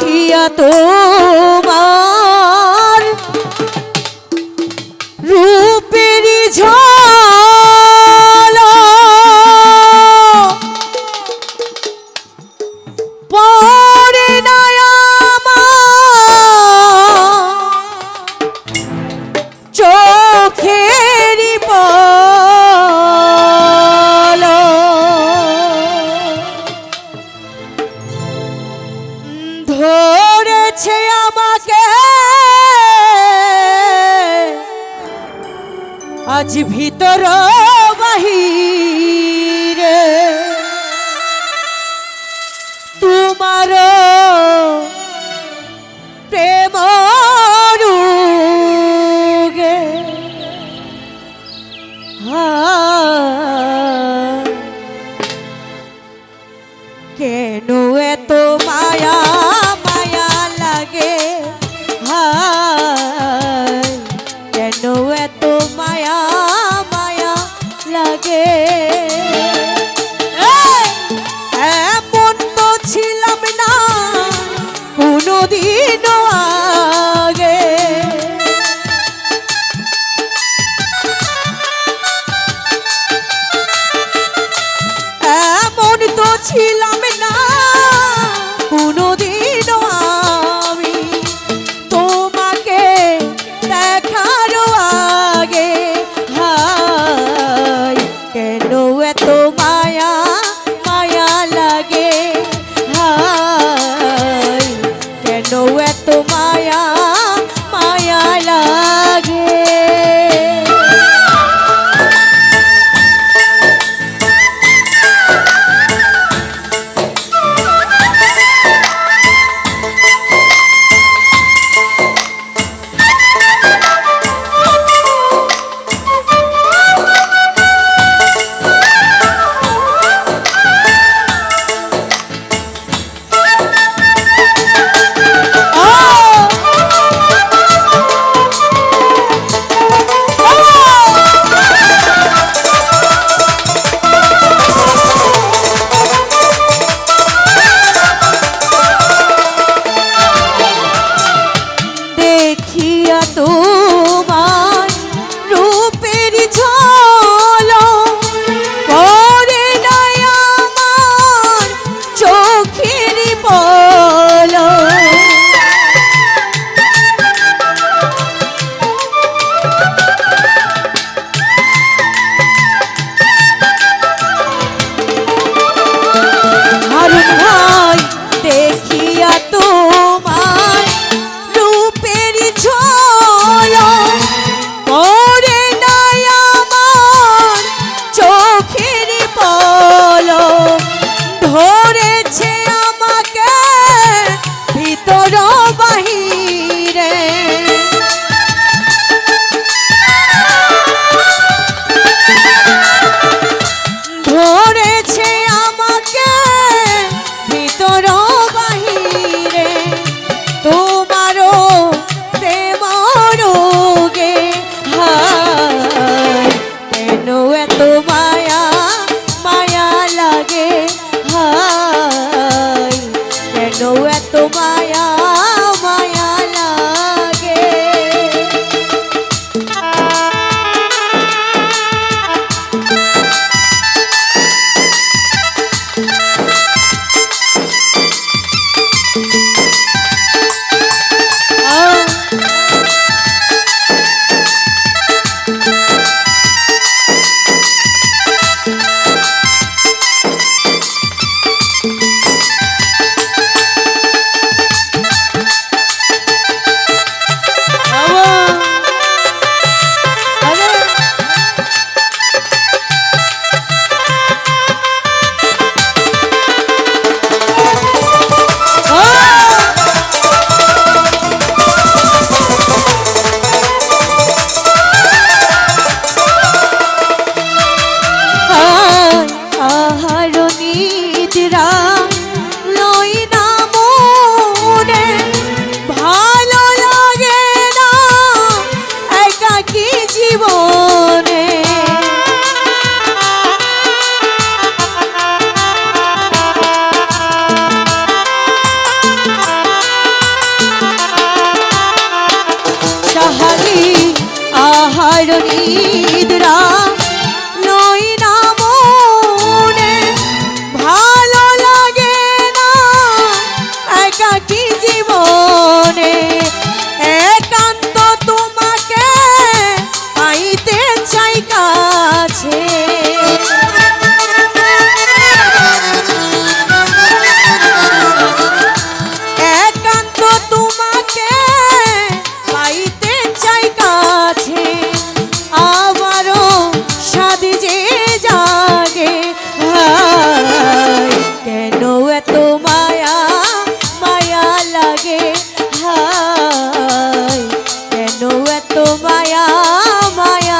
দেখিয়া তোমার আজ ভিতর বাহিরে। তোমার প্রেম রোগে হায়, এত মায়া মায়া হাই মায়া মায়া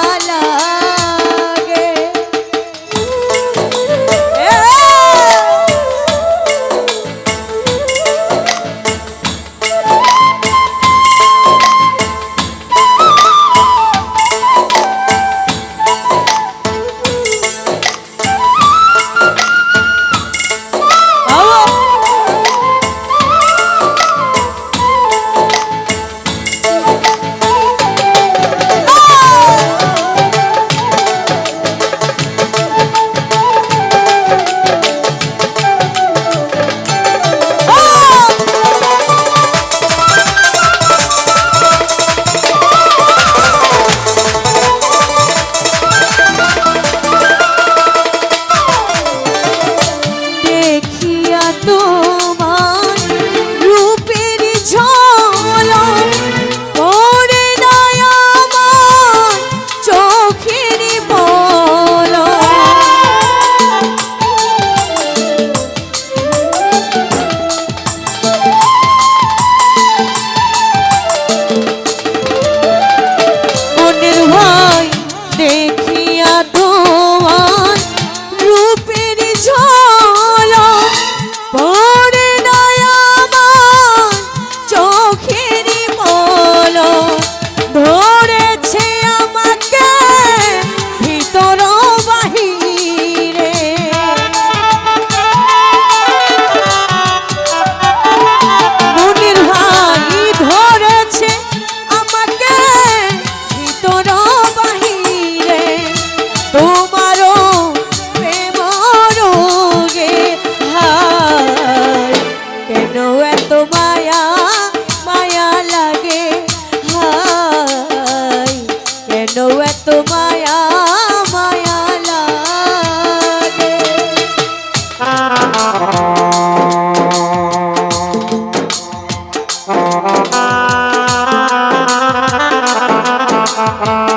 Thank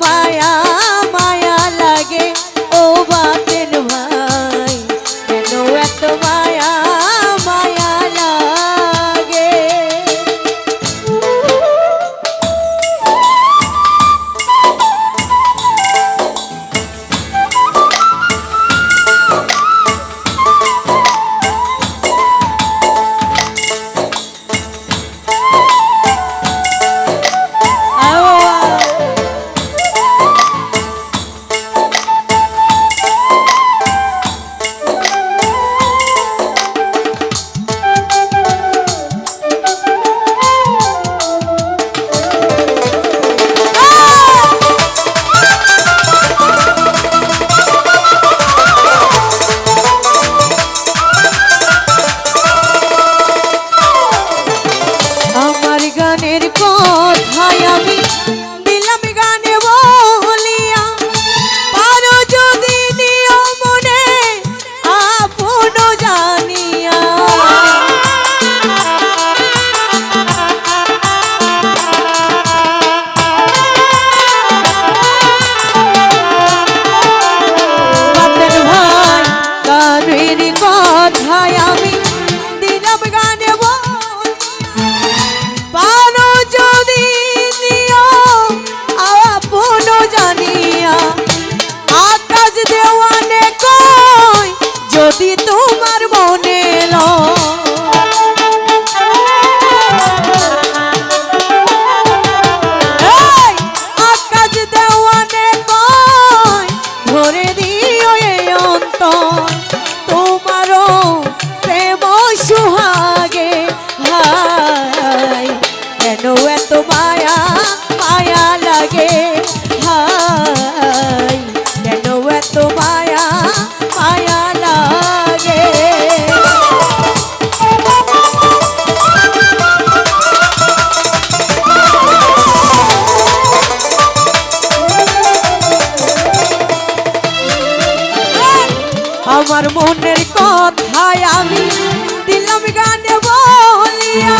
মায়া মায়া cosita. আমার মনের কথায় আমি দিলাম গানে বলিয়া।